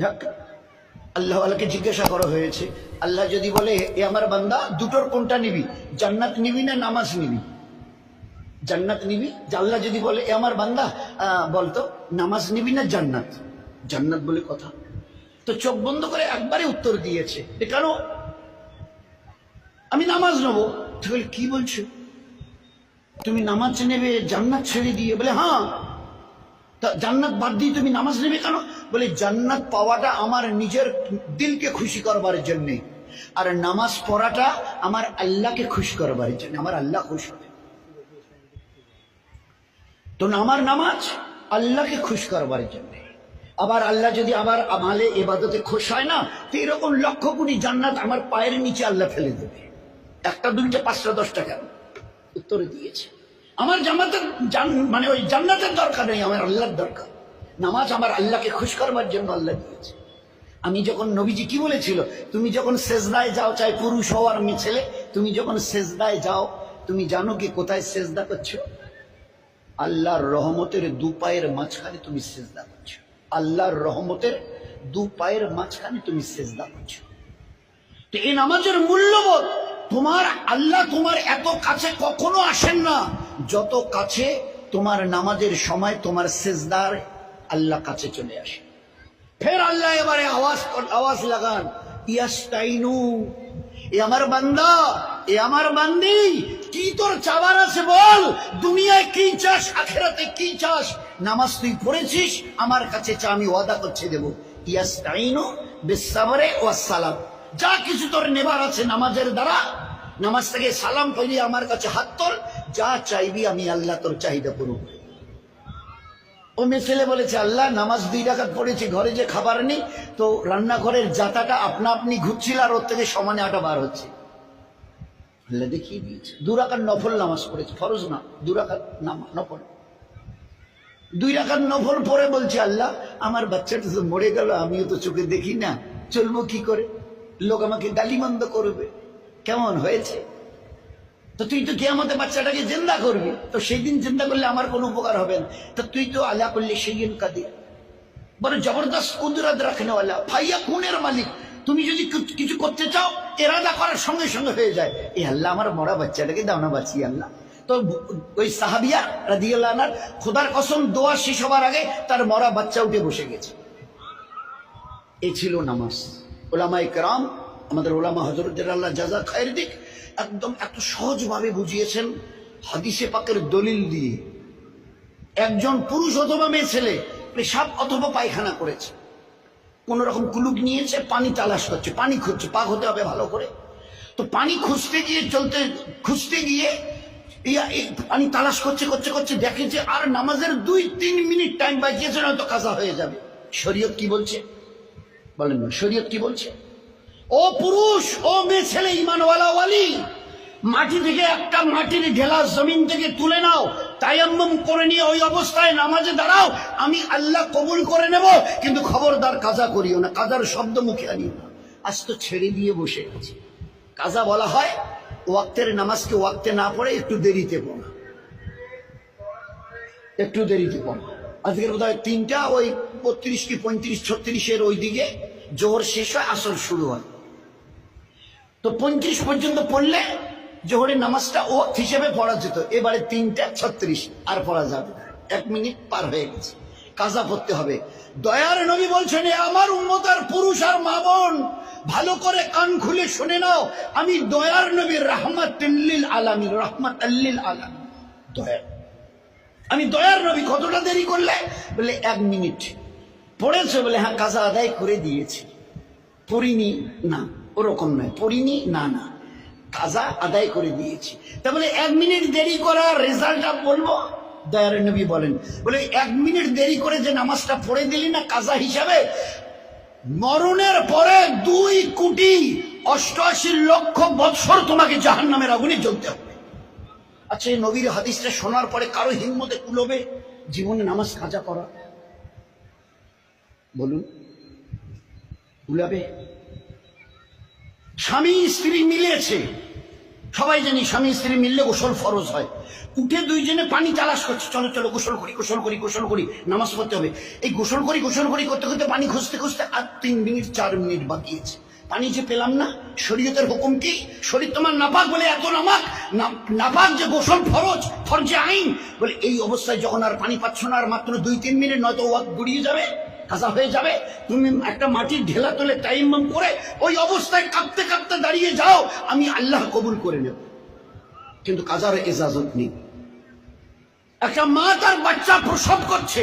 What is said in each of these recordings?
যাক আল্লাহ আল্লাহকে জিজ্ঞাসা করা হয়েছে। আল্লাহ যদি বলে এ আমার বান্দা দুটোর কোনটা নিবি? জান্নাত নিবি না নামাজ নিবি? জান্নাত নিবি? আল্লাহ যদি বলে এ আমার বান্দা বলতো নামাজ নিবি না জান্নাত? জান্নাত বলে কথা। তো চোখ বন্ধ করে একবারে উত্তর দিয়েছে এ কেন? আমি নামাজ নেব। তো বলে, কি বলছো? তুমি নামাজ নেবে জান্নাত ছেড়ে দিয়ে? বলে হ্যাঁ জান্নাত বাদ দিয়ে তুমি নামাজ নেবে কেন? বলে, জান্নাত পাওয়াটা আমার নিজের দিলকে খুশি করবার জন্যে। আর নামাজ পড়াটা আমার আল্লাহকে খুশি করবার জন্য, আমার আল্লাহ খুশ হবে। তো আমার নামাজ আল্লাহকে খুশ করবার জন্য। আবার আল্লাহ যদি আবার আমালে এবাদতে খুশ হয় না, তো এরকম লক্ষ কোটি জান্নাত আমার পায়ের নিচে আল্লাহ ফেলে দেবে। একটা, দুইটা, পাঁচটা, দশটা কেন? উত্তরে দিয়েছে। আমার জামাতের মানে ওই জান্নাতের দরকার নেই, আমার আল্লাহর দরকার। নামাজ আমার আল্লাহকে খুশ করবার জন্য আল্লাহ দিয়েছে। আমি যখন নবীজি কি বলেছিল? তুমি যখন সেজদায় যাও, চাই পুরুষ হও আর ছেলে। তুমি যখন সেজদায় যাও, তুমি জানো কি কোথায় সেজদা করছ? আল্লাহর রহমতের দু পায়ের মাঝখানে তুমি সেজদা করছ। আল্লাহর রহমতের দু পায়ের মাঝখানে তুমি সেজদা করছ। তো এই নামাজের মূল্যবোধ তোমার, আল্লাহ তোমার এত কাছে কখনো আসেন না। যত কাছে তোমার নামাজের সময় তোমার সেজদার আল্লাহ কাছে চলে আসে। ফের আল্লাহ এবারে আওয়াজ আওয়াজ লাগান, ইয়াস্তাইনু, এ আমার বান্দা, এ আমার বান্দি, কি তোর চাবার আছে বল? দুনিয়ায় কি চাস, আখেরাতে কি চাস? নামাজ তুই পড়েছিস, আমার কাছে চা, আমি ওয়াদা করছে, দেবো। ইয়াস্তাইনু বিসাবরে ওয়াস সালাম যা কিছু তোর নেবার আছে নামাজের দ্বারা, নামাজ থেকে সালাম পেলি আমার কাছে হাত তোল যা চাইবি আমি আল্লাহ তোর চাহিদা করব ও মেয়ে ছেলে বলেছে, আল্লাহ, নামাজ দুই রাখাত পড়েছি, ঘরে যে খাবার নেই, তো রান্নাঘরের জাতাটা আপনা আপনি ঘুরছিল আর ওর থেকে সমানে আটা বার হচ্ছে। আল্লাহ দেখিয়ে দিয়েছে, দু রাখার নফল নামাজ পড়েছে, ফরজ না, দু রাখার নামা, নফল। দুই রাখার নফল পরে বলছে, আল্লাহ, আমার বাচ্চাটা তো মরে গেল, আমিও তো চোখে দেখি না, চলবো কি করে? লোক আমাকে গালিমন্দ করবে, কেমন হয়েছে? তো তুই তো কে আমাদের বাচ্চাটাকে জিন্দা করবি। তো সেই দিন জিন্দা করলে আমার কোনো উপকার হবে না। তো তুই তো আল্লাহ করলে সেই দিন কাদির। বড় জবরদস্ত কুদরত রাখনেওয়ালা ফাইয়া খুনের মালিক। তুমি যদি কিছু- করতে চাও, এরাদা করার সঙ্গে সঙ্গে হয়ে যায়। এ আল্লাহ, আমার মরা বাচ্চাটাকে দাও না বাঁচি আল্লাহ। তো ওই সাহাবিয়া রাদিয়াল্লাহ আনহার খোদার কসম দোয়া শেষ হবার আগে তার মরা বাচ্চা উঠে বসে গেছে। এ ছিল নামাজ। ওলামা ইকরাম আমাদের ওলামা হজরতের আল্লাহ জাজা খায়ের দিক একদম এত সহজভাবে বুঝিয়েছেন হাদিসে পাকের দলিল দিয়ে। একজন পুরুষ অথবা মেয়ে ছেলে পেশাব অথবা পায়খানা করেছে। কোন রকম কুলুক নিয়েছে, পানি তালাশ করছে, পানি খুঁজছে, পাক হতে হবে ভালো করে। তো পানি খুঁজতে গিয়ে চলতে, খুঁজতে গিয়ে পানি তালাশ করছে করছে করছে, দেখে যে আর নামাজের দুই, তিন মিনিট টাইম বাজিয়েছে নয়তো কাজা হয়ে যাবে। শরীয়ত কি বলছে? বলেন শরীয়ত কি বলছে? ও পুরুষ, ও মেয়ে ছেলে, ইমানওয়ালা ওয়ালি, মাটি থেকে একটা মাটির ঢেলা জমিন থেকে তুলে নাও, তায়াম্মম করে নিয়ে ওই অবস্থায় নামাজে দাঁড়াও, আমি আল্লাহ কবুল করে নেব, কিন্তু খবরদার কাজা করিও না, কাজার শব্দ মুখে আনিও না। আজ তো ছেড়ে দিয়ে বসে আছি। কাজা বলা হয়, ওয়াক্তের নামাজকে ওয়াক্তে না পড়ে একটু দেরিতে পড়া। একটু দেরিতে পড়া। আজকের বোধ হয় তিনটা, ওই বত্রিশ কি পঁয়ত্রিশ, ছত্রিশের ওই দিকে জোহর শেষ হয়, আসর শুরু হয়। তো পঁয়ত্রিশ পর্যন্ত পড়লে জোহরের নামাজটা ও হিসেবে পড়া যেত। এবারে তিনটা, ছত্রিশ, আর পড়া যাবে এক মিনিট পার হয়ে গেছে। কাজা পড়তে হবে। দয়ার নবী বলছেন, "এ আমার উন্মতার পুরুষ আর মা বোন, ভালো করে কান খুলে শুনে নাও, আমি দয়ার নবী রাহমাতুল্লিল আলামিন, রাহমাতাল্লিল আলামিন। দয়ার। আমি দয়ার নবী কতটা দেরি করলে? বলে, এক মিনিট। পড়েছে বলে হ্যাঁ কাজা আদায় করে দিয়েছি। পড়িনি, না। ওরকম নয় পড়িনি না না কাজা আদায় করে দিয়েছি। তা বলে এক মিনিট দেরি করার রেজাল্টটা বলব? দয়ার নবী বলেন, বলে এক মিনিট দেরি করে যে নামাজটা পড়ে দিলি না কাজা হিসাবে, মরণের পরে দুই কোটি অষ্টআশি লক্ষ বৎসর তোমাকে জাহান নামের আগুনে জ্বলতে হবে। আচ্ছা এই নবীর হাদিসটা শোনার পরে কারও হিম্মতে কুলবে জীবনে নামাজ কাজা করা? বলুন স্বামী স্ত্রী মিলেছে। সবাই জানি স্বামী স্ত্রী মিললে গোসল ফরজ হয়। উঠে দুইজনে পানি তালাশ করছে, চলো চলো, গোসল করি গোসল করি গোসল করি, নামাজ পড়তে হবে। এই গোসল করি গোসল করি করতে করতে পানি খুঁজতে খুঁজতে আর তিন মিনিট, চার মিনিট বাকি আছে। পানি যে পেলাম না, শরীয়তের হুকুম কি? শরীর তোমার নাপাক বলে এত নামাক নাপাক যে গোসল ফরজ, ফরজে আইন? বলে এই অবস্থায় যখন আর পানি পাচ্ছ না, আর মাত্র দুই, তিন মিনিট, নয়তো ওয়াক গড়িয়ে যাবে। কাজা হয়ে যাবে। তুমি একটা মাটির ঢেলা তোলে টাইম করে ওই অবস্থায় কাঁপতে কাঁপতে দাঁড়িয়ে যাও, আমি আল্লাহ কবুল করে নেব। কিন্তু কাজার এজাজত নেই। একটা মা তার বাচ্চা প্রসব করছে।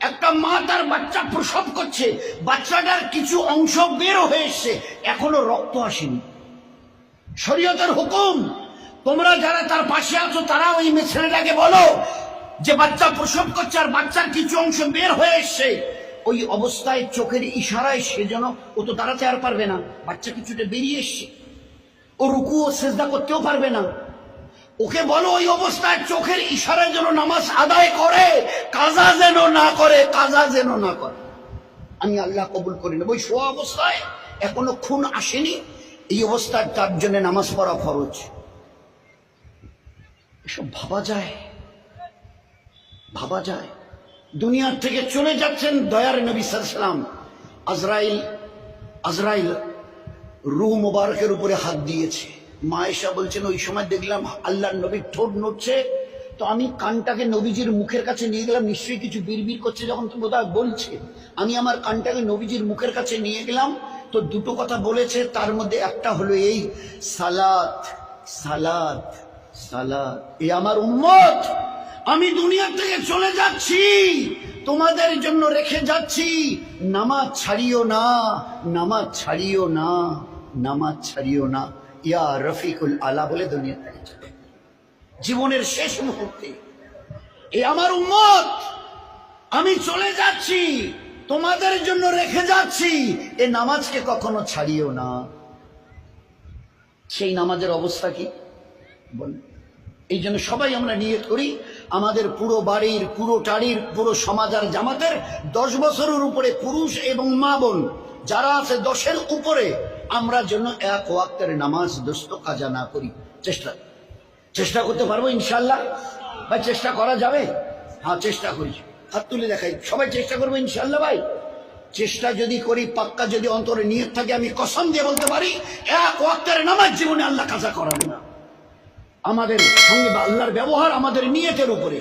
একটা মা তার বাচ্চা প্রসব করছে। বাচ্চাটার কিছু অংশ বের হয়ে এসছে। এখনও রক্ত আসেনি। শরীয়তের হুকুম, তোমরা যারা তার পাশে আছো তারা ওই ছেলেটাকে বলো যে বাচ্চা প্রসব করছে আর বাচ্চার কিছু অংশ বের হয়ে এসছে। ওই অবস্থায় চোখের ইশারায় সে যেন ও তো দাঁড়াতে আর পারবে না। বাচ্চা কিছুটা বেরিয়ে এসছে। ও রুকু ও সেজদা করতেও পারবে না। ওকে বলো ওই অবস্থায় চোখের ইশারায় যেন নামাজ আদায় করে, কাজা যেন না করে, কাজা যেন না করে। আমি আল্লাহ কবুল করি নেব। ওই শোয়া অবস্থায় এখনও খুন আসেনি। এই অবস্থায় তার জন্য নামাজ পড়া ফরজ। এসব ভাবা যায়? ভাবা যায়? দুনিয়ার থেকে চলে যাচ্ছেন দয়ার নবী সালাম আজরাইল আজরাইল রু মোবারকের উপরে হাত দিয়েছে। মায়েশা বলছেন, ওই সময় দেখলাম আল্লাহর নবীর ঠোঁট নড়ছে। তো আমি কানটাকে নবীজির মুখের কাছে নিয়ে গেলাম। নিশ্চয়ই কিছু বিড়বিড় করছে যখন তো বোধহয় বলছে। আমি আমার কানটাকে নবীজির মুখের কাছে নিয়ে গেলাম। তো দুটো কথা বলেছে। তার মধ্যে একটা হলো এই, সালাত সালাত সালাত। এ আমার উম্মত! আমি দুনিয়া থেকে চলে যাচ্ছি। তোমাদের জন্য রেখে যাচ্ছি। নামাজ ছাড়িও না, নামাজ ছাড়িও না, নামাজ ছাড়িও না। ইয়া রফিকুল আলা বলে দুনিয়া থেকে চলে জীবনের শেষ মুহূর্তে এ আমার উম্মত, আমি চলে যাচ্ছি। তোমাদের জন্য রেখে যাচ্ছি। এ নামাজকে কখনো ছাড়িও না। সেই নামাজের অবস্থা কি? বলুন। এই জন্য সবাই আমরা নিয়ত করি আমাদের পুরো বাড়ির, পুরো টাড়ির, পুরো সমাজ আর জামাতের দশ বছরের উপরে পুরুষ এবং মা বোন যারা আছে দশের উপরে, আমরা জন্য এক ওয়াক্তের নামাজ দোস্ত কাজা না করি। চেষ্টা চেষ্টা করতে পারব ইনশাল্লাহ ভাই, চেষ্টা করা যাবে? হ্যাঁ চেষ্টা করি। হাত তুলে দেখাই। সবাই চেষ্টা করব ইনশাল্লাহ ভাই? চেষ্টা যদি করি, পাক্কা যদি অন্তরে নিয়ত থাকে, আমি কসম দিয়ে বলতে পারি, এক ওয়াক্তের নামাজ জীবনে আল্লাহ কাজা করাবে না। আমাদের সঙ্গে বা আল্লাহর ব্যবহার আমাদের নিয়তের উপরে।